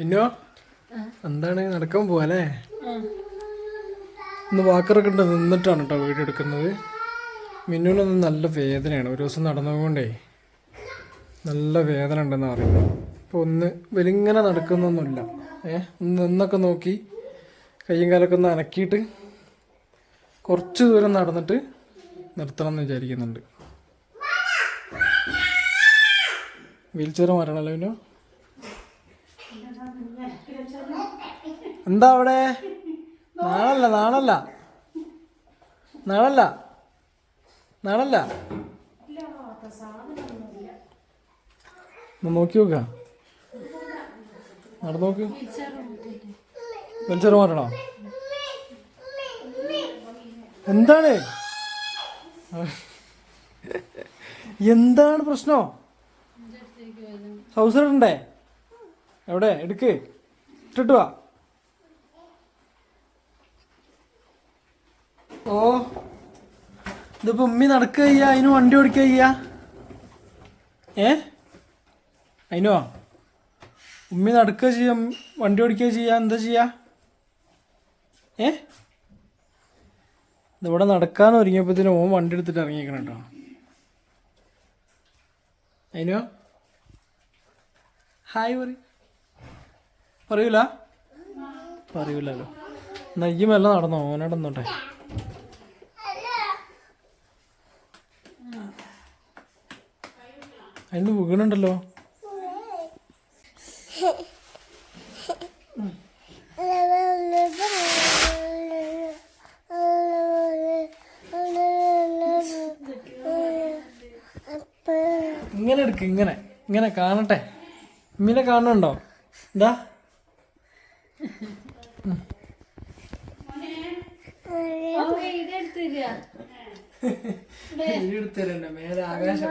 പിന്നോ? എന്താണ്? നടക്കാൻ പോവാല്ലേ? ഇന്ന് വാക്കറൊക്കെ ഉണ്ട് നിന്നിട്ടാണ് കേട്ടോ വീഡിയോ എടുക്കുന്നത്. മിന്നുവിനൊന്നും നല്ല വേദനയാണ്. ഒരു ദിവസം നടന്നതുകൊണ്ടേ നല്ല വേദന ഉണ്ടെന്ന് അറിയില്ല. അപ്പോൾ ഒന്ന് വലിങ്ങനെ നടക്കുന്നൊന്നുമില്ല. ഏ? ഒന്ന് നിന്നൊക്കെ നോക്കി കയ്യും കാലൊക്കെ ഒന്ന് അനക്കിയിട്ട് കുറച്ച് ദൂരം നടന്നിട്ട് നിർത്തണം എന്ന് വിചാരിക്കുന്നുണ്ട്. വീൽ ചെയർ മാറണല്ലോ പിന്നെ എന്താ അവിടെ? നാളല്ല നാളല്ല. നാളല്ല. നാളല്ല. നോക്കി നോക്ക. നടന്നു നോക്ക്. വെളിച്ചെറ മാറ്റണോ? എന്താണ്? എന്താണ് പ്രശ്നോ? സൗസർ ഉണ്ടേ എവിടെ? എടുക്ക്. ഇട്ടിട്ട് വാ. ഓ ഇതിപ്പോ ഉമ്മി നടക്കുക അതിന് വണ്ടി ഓടിക്കുക ചെയ്യ? ഏ? അതിനോ? ഉമ്മി നടക്കുക ചെയ്യാം വണ്ടി ഓടിക്കുക ചെയ്യാ എന്താ ചെയ്യാ? ഏ? ഇതിവിടെ നടക്കാൻ ഒരുങ്ങിയപ്പോഴത്തേനും ഓൻ വണ്ടി എടുത്തിട്ട് ഇറങ്ങിയിരിക്കണം കേട്ടോ. അതിനോ? ഹായ് പറ പറയൂല? പറയൂലല്ലോ. നെയ്യുമെല്ലാം നടന്നോ? ഓനടന്നോട്ടെ അതിന് വീണുണ്ടല്ലോ. ഇങ്ങനെ എടുക്ക് ഇങ്ങനെ. ഇങ്ങനെ കാണട്ടെ. ഇങ്ങനെ കാണുന്നുണ്ടോ? എന്താ എടുത്തരണ്ട മേലെ ആകാശം.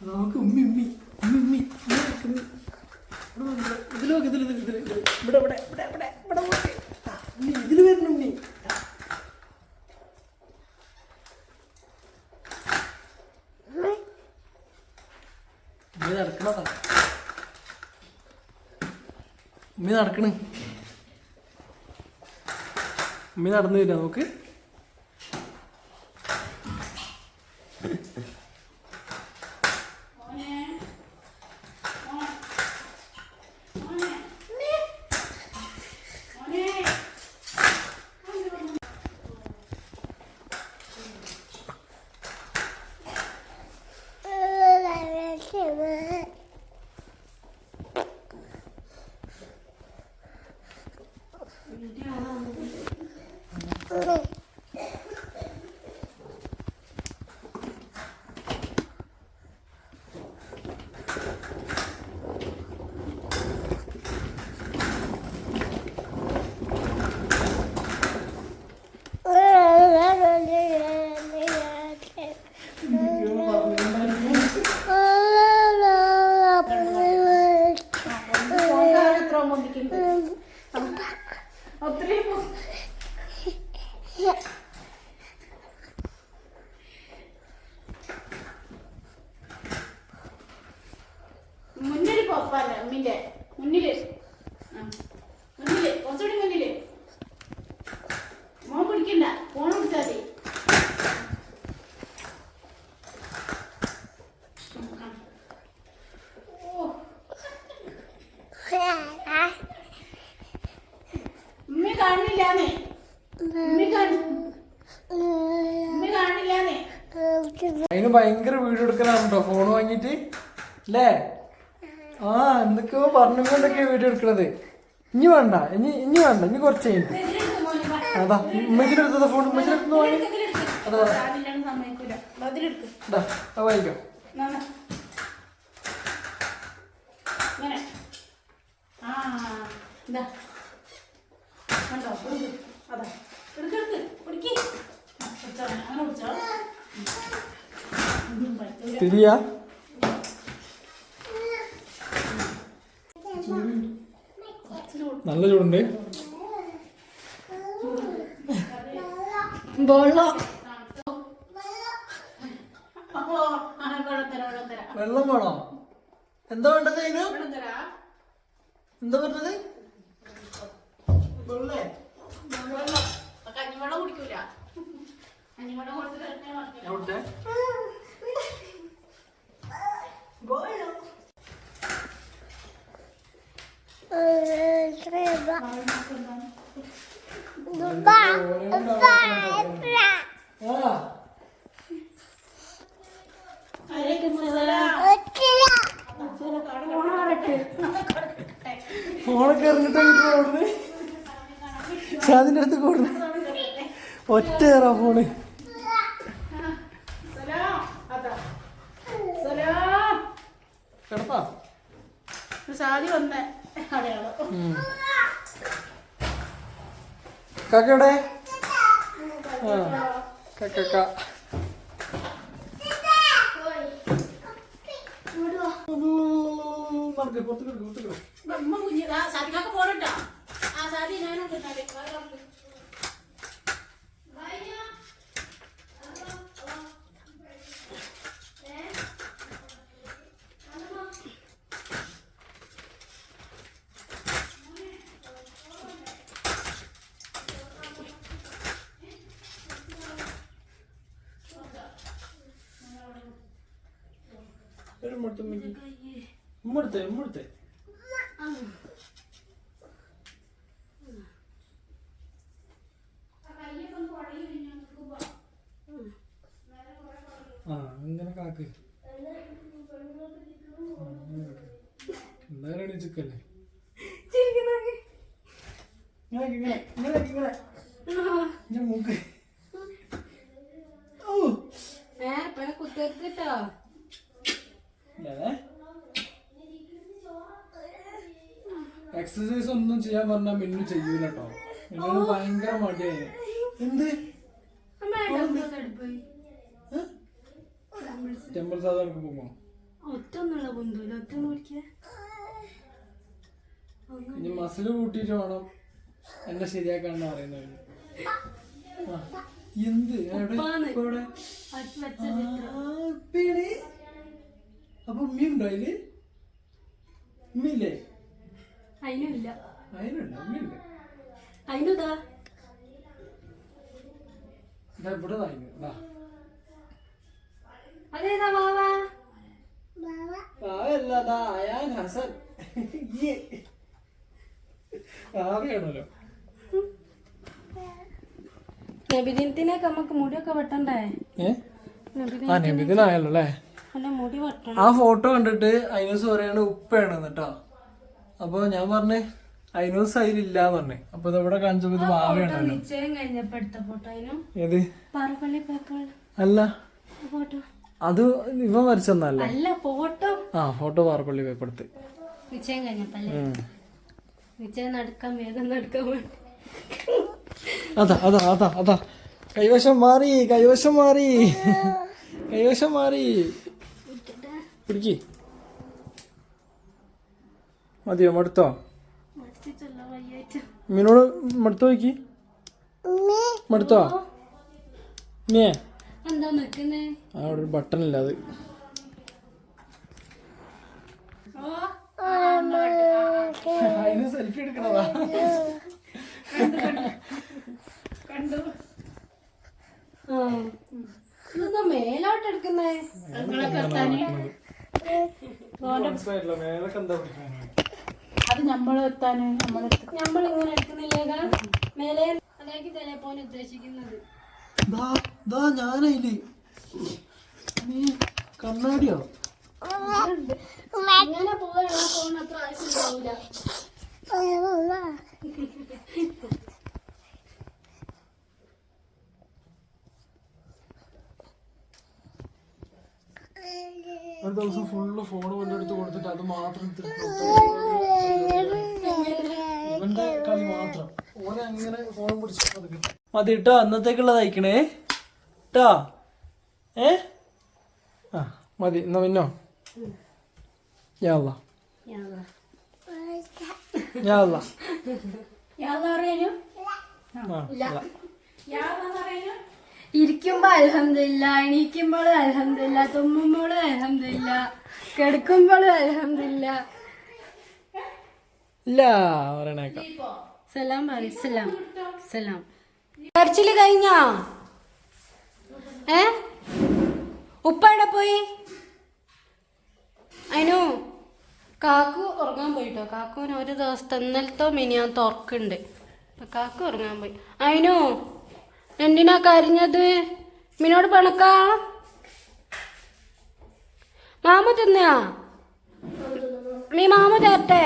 നമുക്ക് ഉമ്മി ഉമ്മി ഉമ്മി ഉമ്മി ഇതിൽ നോക്ക് ഇതിൽ ഇതിൽ ഇതിൽ ഇതിൽ ഇവിടെ ഇവിടെ ഇവിടെ ഇവിടെ ഇവിടെ നോക്ക് ആ, ഉമ്മി ഇതിൽ വരുന്നു ഉമ്മി ഉമ്മി നടക്കണതാ ഉമ്മി നടക്കണ്. ഉമ്മി നടന്നു വരിക നോക്ക്. അതിന് ഭയങ്കര വീഡിയോ എടുക്കലാണ് കേട്ടോ ഫോൺ വാങ്ങിയിട്ട് അല്ലേ ആ എന്തൊക്കെയോ പറഞ്ഞുകൊണ്ടൊക്കെയാ വീഡിയോ എടുക്കണത് ഇനി വേണ്ട ഇനി ഇനി വേണ്ട ഇനി കുറച്ച് കഴിഞ്ഞിട്ട്. അതാ ഉമ്മച്ചിന് അടുത്തത് ഫോൺ ഉമ്മച്ചിനെടുത്തു അടുത്ത് വാങ്ങി. അതാ. ഇതാ അത് വാങ്ങിക്കോ. കണ്ടോ? അതാ. എടുക്ക്, എടുക്ക്. പിടിക്ക്. അങ്ങനെ പിടിച്ചോ. തിരിയാ? നല്ല ചൂടുണ്ട്. വെള്ളം. വേണോ? എന്താ വേണ്ടത് അതിന്? എന്താ പറഞ്ഞത്? വെള്ളേ വെള്ളം. കഞ്ഞിവെള്ളം കുടിക്കൂല കഞ്ഞിവെള്ളം കൊടുത്ത് കിടക്കണേ പറഞ്ഞു എവിടെ? ഫോണൊക്കെ ഇറങ്ങിട്ട് ഓടുന്നത് ഷാദിന്റെ അടുത്ത് കൂടുന്നത് ഒറ്റ ഏറാ ഫോണ് സലാം അതാ സലാം കിടപ്പാ സാധി വന്ന. അടയാളം കാക്കയുടെ? ആ കാക്ക നടക്ക് പുറത്ത് കിടക്ക് പുറത്ത് കിടക്ക് ഉമ്മ കുഞ്ഞ് ആ സാധിക്കൊക്കെ പോരട്ടോ ആ സാധി ഞാനും ഒരു മുട്ടം ഉമ്മടുത്തെ ഉമ്മടുത്തെ ആ ഇങ്ങനെ കാക്ക്. എന്തായാലും എണീച്ചിക്കല്ലേ ഇങ്ങനെ ഇങ്ങനെ. ഇങ്ങനെ ഇങ്ങനെ ഞാൻ മൂക്ക് ഓ കുത്തിട്ടോ ഇല്ലേ എക്സസൈസ് ഒന്നും ചെയ്യാൻ പറഞ്ഞാൽ മിന്നു ചെയ്യൂല കേട്ടോ മിന്നു ഭയങ്കര മടിയായി. എന്ത്? ടെമ്പിൾ സാധാരണ പോകുമോ? ഇനി മസിൽ കൂട്ടിയിട്ട് വേണം. എന്നെ ശരിയാക്കാന്ന് പറയുന്നത്. എന്ത്? എവിടെ? അപ്പൊ ഉമ്മയുണ്ടോ അതിൽ? ഉമ്മയില്ലേ? അതിനുണ്ട് അതിനുതാ. ഇതാ ഇവിടെ അതിന് ഇതാ. അതേതാ വാവാ അതല്ല ദാ അയാൻ ഹസൻ. ഈ. ആവിയാണല്ലോ. നബിദിനത്തിനൊക്കെ നമുക്ക് മുടിയൊക്കെ വെട്ടണ്ടേ? ഏ? നബിദിന ആ നബിദിനായല്ലോ അല്ലേ? അല്ല മുടി വെട്ടണം. ആ ഫോട്ടോ കണ്ടിട്ട് അയിനൂസ് പറയാണ് ഉപ്പയാണ് കേട്ടോ അപ്പൊ ഞാൻ പറഞ്ഞ് അയിനൂസ് ഇല്ല പറഞ്ഞു. അപ്പൊ ഇതവിടെ കാണിച്ചപ്പോ ഇത് ഏത്? പേപ്പർ അല്ല. അത് ഇവൻ വരച്ചെന്നല്ലേ ഫോട്ടോ ആ ഫോട്ടോ പാറപ്പള്ളി പേപ്പറത്ത് നിശ്ചയം കഴിഞ്ഞപ്പല്ലേ നിശ്ചയം നടക്കാൻ വേഗം നടക്കാൻ വേണ്ടി. അതാ അതാ അതാ അതാ. കൈവശം മാറി കൈവശം മാറി. കൈവശം മാറി. പിടിക്ക്. മതിയോ? മടുത്തോ? മീനോട് മടുത്തോ നോക്കി മടുത്തോ? മീ അവിടെ ഒരു ബട്ടൺ ഇല്ല അത് സെൽഫി എടുക്കണതാ. കണ്ടു മേലോട്ട് എടുക്കുന്നേ? മേലൊക്കെ എന്താ അത് നമ്മൾ എത്താന് നമ്മൾ നമ്മൾ ഇങ്ങനെ എടുക്കുന്നില്ലേക്കാ മേലെ അതാക്കി ചിലപ്പോൾ ഉദ്ദേശിക്കുന്നത്. ദാ ദാ ഞാനയിൽ നീ കണ്ണാടിയോ? ഫോൺ അത്ര ആവശ്യമുണ്ടാവില്ല ഒരു ദിവസം ഫുള്ള് ഫോൺ കൊണ്ടെടുത്ത് കൊടുത്തിട്ട് അത് മാത്രം ഇവന്റെ കളി മാത്രം. ഓനെ അങ്ങനെ പിടിച്ചു മതി കേട്ടോ അന്നത്തേക്കുള്ളത് അയക്കണേ. കേട്ടോ ഏ? ആ മതി എന്നാ മിന്നോ. ഞാൻ യാൾ. യാൾ ഇരിക്കുമ്പോ അലഹമില്ല എണീക്കുമ്പോഴും അലഹമില്ല തുമ്മുമ്പോഴും അലഹമില്ല കിടക്കുമ്പോഴും അലഹമില്ല ഇല്ല പറയണേക്കാം. സലാം പറ സലാം സലാം. കരച്ചിൽ കഴിഞ്ഞോ? ഏ? ഉപ്പയുടെ പോയി? അതിനു കാക്കു ഉറങ്ങാൻ പോയിട്ടോ? കാക്കുവിന് ഒരു ദിവസത്തെ ഇന്നലത്തോ മിനിയാൻ തുറക്കുണ്ട് അപ്പൊ കാക്കു ഉറങ്ങാൻ പോയി. അതിനു എന്തിനാ കരിഞ്ഞത്? മിനോട് പണക്കാ? മാമ തിന്നാ? നീ മാമ തരട്ടെ?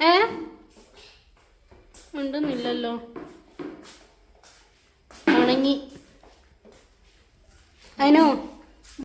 ഏ? ഉണ്ടെന്നില്ലല്ലോ ഉണങ്ങി. അതിനോ